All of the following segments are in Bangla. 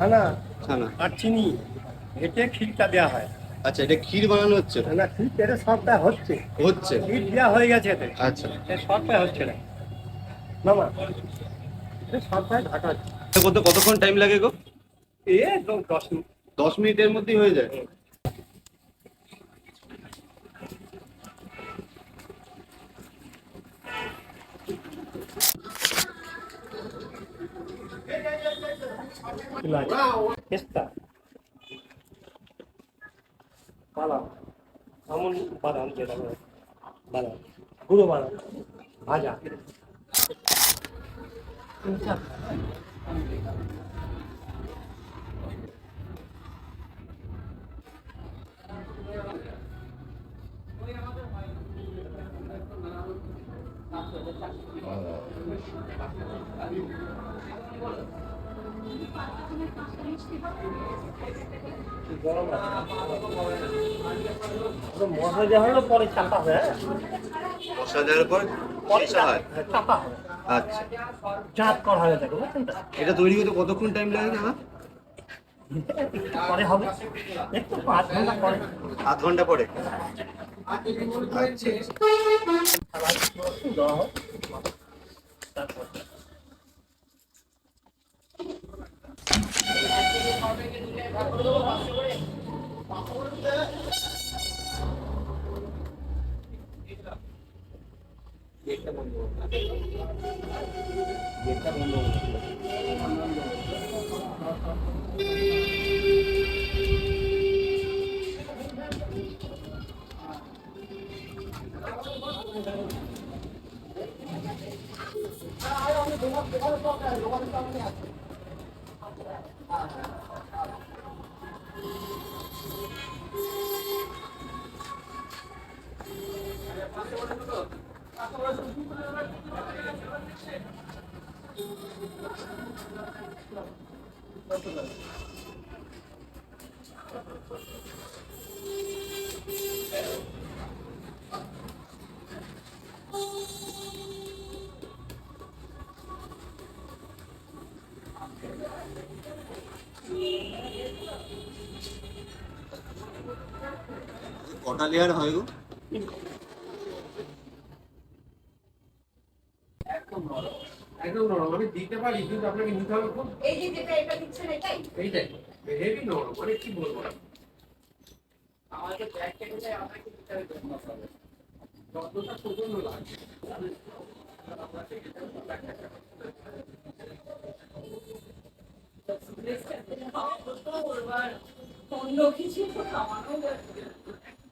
ছানা ছানা আর চিনি এতে ক্ষীরটা দেওয়া হয়। আচ্ছা এটা ক্ষীর বানানো হচ্ছে না ক্ষীর এটা সবটা হচ্ছে। হচ্ছে। ক্ষীর দেওয়া হয়ে গেছে এতে। আচ্ছা। সবটা হচ্ছে না। মামা সবটাই ঢাকা হচ্ছে। কত কতক্ষণ টাইম লাগে গো? এ দশ মিনিট। দশ মিনিটের মধ্যেই হয়ে যায় পেস্তা বাদাম আমন বাদাম যেটা বাদাম গুঁড়ো বাদাম ভাজা গরম আছে। ওটা মশলা দেওয়া পরে চাপা হয় হ্যাঁ? মশলা দেওয়ার পরে হয় হ্যাঁ, চাপা হয় আচ্ছা। চাপ করা তাকে বুঝছেন এটা তৈরি করতে কতক্ষণ টাইম লাগে দাদা পরে হবে। একটু পাঁচ ঘণ্টা পরে। আধ ঘণ্টা পরে। খাবার acuerdo? হয় তারপর কটা হয় গো। একদম নরম আমি দিতে পারি কিন্তু আপনাকে নিতে হবে খুব। এই যে যেটা এটা দিচ্ছেন এটাই? এইটাই হেভি নরম মানে কি বলব? আমাদের ব্যাগ কেটে যায় আপনাকে দিতে হবে? যতটা প্রচণ্ড লাগে অন্য কিছু খাওয়ানো যাচ্ছে।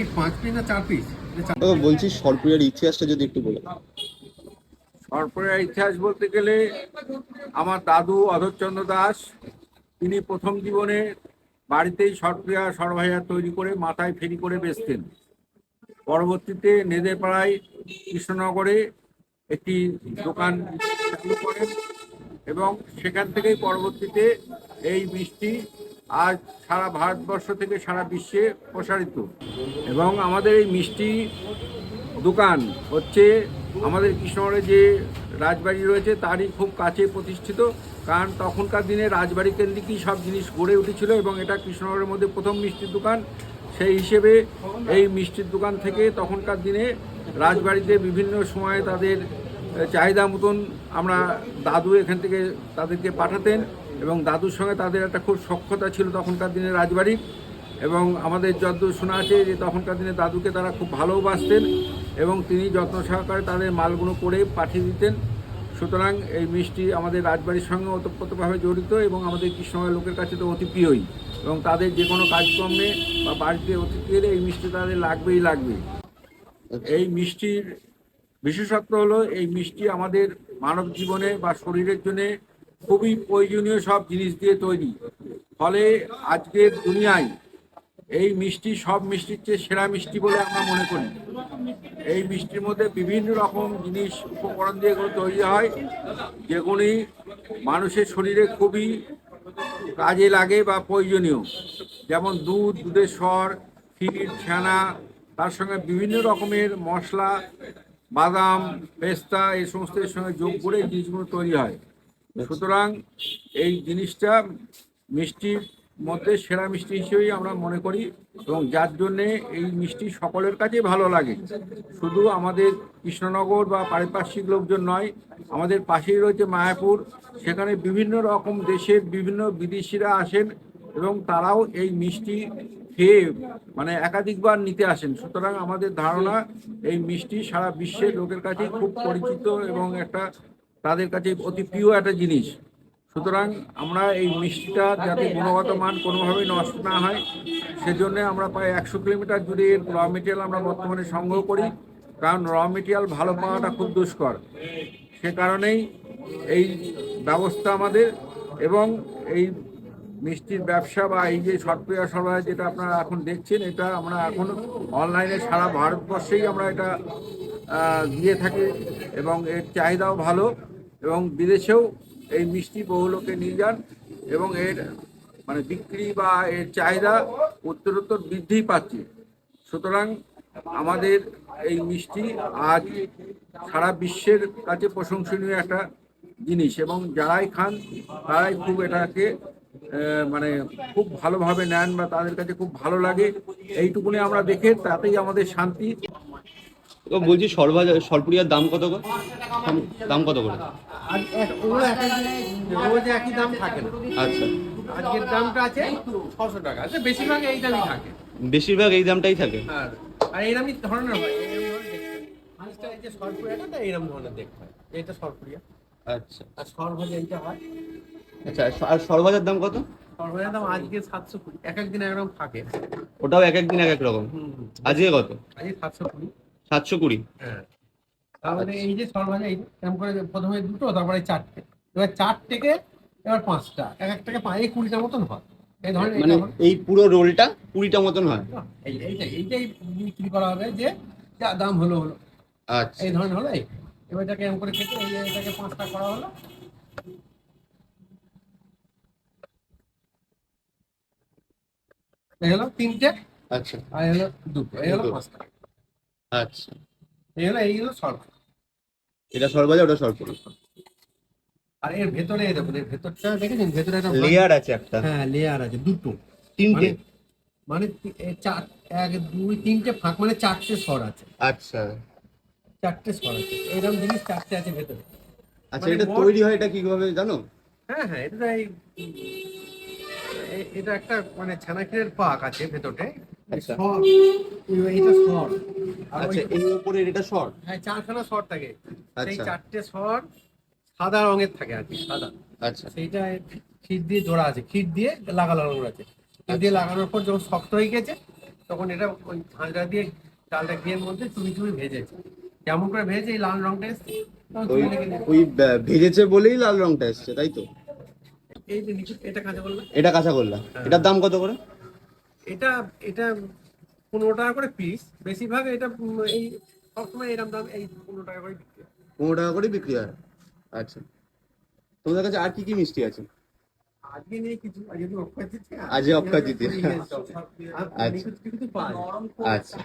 কি পাঁচ পিস না চার পিস বলছি সরপুরের ইতিহাসটা যদি একটু বলো সরপুরের ইতিহাস বলতে গেলে আমার দাদু অধরচন্দ্র দাস তিনি প্রথম জীবনে বাড়িতেই সরপুরিয়া সরভাইয়া তৈরি করে মাথায় ফেরি করে বেচতেন। পরবর্তীতে নেদেপাড়ায় কৃষ্ণনগরে একটি দোকান চালু করেন এবং সেখান থেকেই পরবর্তীতে এই মিষ্টি আজ সারা ভারতবর্ষ থেকে সারা বিশ্বে প্রসারিত। এবং আমাদের এই মিষ্টি দোকান হচ্ছে আমাদের কৃষ্ণনগরে যে রাজবাড়ি রয়েছে, তারই খুব কাছে প্রতিষ্ঠিত। কারণ তখনকার দিনে রাজবাড়ি কেন্দ্রিকই সব জিনিস গড়ে উঠেছিল এবং এটা কৃষ্ণগড়ের মধ্যে প্রথম মিষ্টির দোকান। সেই হিসেবে এই মিষ্টির দোকান থেকে তখনকার দিনে রাজবাড়িতে বিভিন্ন সময়ে তাদের চাহিদা মতন আমরা দাদু এখান থেকে তাদেরকে পাঠাতেন এবং দাদুর সঙ্গে তাদের একটা খুব সক্ষতা ছিল তখনকার দিনে রাজবাড়ির এবং আমাদের যতদূর শোনা আছে যে তখনকার দিনে দাদুকে তারা খুব ভালোবাসতেন এবং তিনি যত্ন সহকারে তাদের মালগুলো করে পাঠিয়ে দিতেন। সুতরাং এই মিষ্টি আমাদের রাজবাড়ির সঙ্গে ওতপ্রোতভাবে জড়িত এবং আমাদের কৃষ্ণনগরের লোকের কাছে তো অতি প্রিয়ই এবং তাদের যে কোনো কাজকর্মে বা বাড়িতে অতিথি এলে এই মিষ্টি তাদের লাগবেই লাগবে। এই মিষ্টির বিশেষত্ব হলো এই মিষ্টি আমাদের মানব জীবনে বা শরীরের জন্য খুবই প্রয়োজনীয় সব জিনিস দিয়ে তৈরি। ফলে আজকের দুনিয়ায় এই মিষ্টি সব মিষ্টির চেয়ে সেরা মিষ্টি বলে আমরা মনে করি। এই মিষ্টির মধ্যে বিভিন্ন রকম জিনিস, উপকরণ দিয়ে এগুলো তৈরি হয়, যেগুলি মানুষের শরীরে খুবই কাজে লাগে বা প্রয়োজনীয়। যেমন দুধ, দুধের স্বর, ক্ষীর, ছানা, তার সঙ্গে বিভিন্ন রকমের মশলা বাদাম, পেস্তা এই সমস্ত সঙ্গে যোগ করে জিনিসগুলো তৈরি হয়। সুতরাং এই জিনিসটা মিষ্টির মধ্যে সেরা মিষ্টি হিসেবেই আমরা মনে করি এবং যার জন্যে এই মিষ্টি সকলের কাছেই ভালো লাগে। শুধু আমাদের কৃষ্ণনগর বা পারিপার্শ্বিক লোকজন নয়, আমাদের পাশেই রয়েছে মায়াপুর। সেখানে বিভিন্ন রকম দেশের বিভিন্ন বিদেশিরা আসেন এবং তারাও এই মিষ্টি খেয়ে মানে একাধিকবার নিতে আসেন। সুতরাং আমাদের ধারণা, এই মিষ্টি সারা বিশ্বের লোকের কাছে খুব পরিচিত এবং একটা তাদের কাছে অতি প্রিয় একটা জিনিস। সুতরাং আমরা এই মিষ্টিটা যাতে গুণগত মান কোনোভাবেই নষ্ট না হয়, সেজন্য আমরা প্রায় একশো কিলোমিটার জুড়ে র মেটেরিয়াল আমরা বর্তমানে সংগ্রহ করি। কারণ র মেটেরিয়াল ভালো পাওয়াটা খুব দুষ্কর। সে কারণেই এই ব্যবস্থা আমাদের এবং এই মিষ্টির ব্যবসা বা এই যে সরপ্রিয়া সরবরাহ যেটা আপনারা এখন দেখছেন, এটা আমরা এখন অনলাইনে সারা ভারতবর্ষেই আমরা এটা দিয়ে থাকি এবং এর চাহিদাও ভালো এবং বিদেশেও এই মিষ্টি বহু লোকে নিয়ে যান এবং এর মানে বিক্রি বা এর চাহিদা উত্তরোত্তর বৃদ্ধি পাচ্ছে। সুতরাং আমাদের এই মিষ্টি আজ সারা বিশ্বের কাছে প্রশংসনীয় একটা জিনিস এবং যারাই খান তারাই খুব এটাকে মানে খুব ভালোভাবে নেন বা তাদের কাছে খুব ভালো লাগে এইটুকুনি আমরা দেখে তাতেই আমাদের শান্তি। তো বলছি সরবাজার সরপুরিয়ার দাম কত করে? দাম কত করে? রোজ একই দাম থাকে না। আচ্ছা। আজকের দামটা আছে ছশো টাকা। আচ্ছা বেশিরভাগ এই দামই থাকে। বেশিরভাগ এই দামটাই থাকে? আর আর এইরকমই ধরনের হয়। এইরকম ধরনের দেখতে হয়। মাছটা এই যে সরপুরিয়াটা তো এইরকম ধরনের দেখতে এইটা সরপুরিয়া। আচ্ছা। আর এইটা হয়। আচ্ছা আর সরবাজার দাম কত? সরভাজার দাম আজকে সাতশো কুড়ি। এক এক দিন একরকম থাকে। ওটাও এক এক দিন এক এক রকম। আজকে কত? আজকে সাতশো কুড়ি। সাতশো কুড়ি? হ্যাঁ। তাহলে এই যে সরভাজা এই এরকম করে প্রথমে দুটো তারপরে চারটে। এবার চার থেকে এবার পাঁচটা। এক এক থেকে পাঁচ এই কুড়িটার মতন হয়। এই ধরনের মানে এই পুরো রোলটা কুড়িটা মতন হয়? এই এইটাই এইটাই বিক্রি করা হবে যে যা দাম হলো হলো। আচ্ছা। এই ধরনের হলো এই। এবার এটাকে করে যে এটাকে পাঁচটা করা হলো। এই হলো তিনটে আচ্ছা। আর এই হলো দুটো এই হলো পাঁচটা। আচ্ছা। এই হলো এই হলো সর্ব এটা সরবাজার ওটা সরপুরি আর এর ভেতরে এই দেখুন এর ভেতরটা দেখেছেন? ভেতরে একটা লেয়ার আছে একটা। হ্যাঁ লেয়ার আছে দুটো। তিনটে। মানে- মানে চার এক দুই তিনটে ফাঁক মানে চারটে স্বর আছে। আচ্ছা। চারটে স্বর আছে। এরকম জিনিস চারটে আছে ভেতরে। আচ্ছা মানে এটা তৈরি হয় এটা কীভাবে জানো? হ্যাঁ হ্যাঁ এটা এই এটা একটা মানে ছানাকিরের পাক আছে ভেতরে আচ্ছা। আচ্ছা এই এটা হ্যাঁ চারখানা স্বর থাকে। সেই আচ্ছা। চারটে সাদা রঙের থাকে আর কি সাদা। আচ্ছা। সেইটা দিয়ে জোড়া আছে। দিয়ে লাগানো আছে। দিয়ে লাগানোর পর যখন শক্ত হয়ে গেছে তখন এটা ওই ঝাঁঝরা দিয়ে চালটা ঘিয়ের মধ্যে চুরি চুরি ভেজেছে কেমন করে ভেজেছে এই লাল রংটা এসছে? ওই ভেজেছে বলেই লাল রংটা এসছে তাই তো? এই যে নিচে এটা কাঁচা করলাম এটা কাঁচা করলাম এটার দাম কত করে এটা এটা পনেরো টাকা করে পিস বেশিরভাগ এটা এই সবসময় এরকম দাম এই পনেরো টাকা করে বিক্রি হয় পনেরো টাকা করে বিক্রি হয় আচ্ছা তোমাদের কাছে আর কি কি মিষ্টি আছে আজকে নিয়ে কিছু আজকে অক্ষয় তৃতীয়া। আজকে অক্ষয় তৃতীয়া। আচ্ছা। আচ্ছা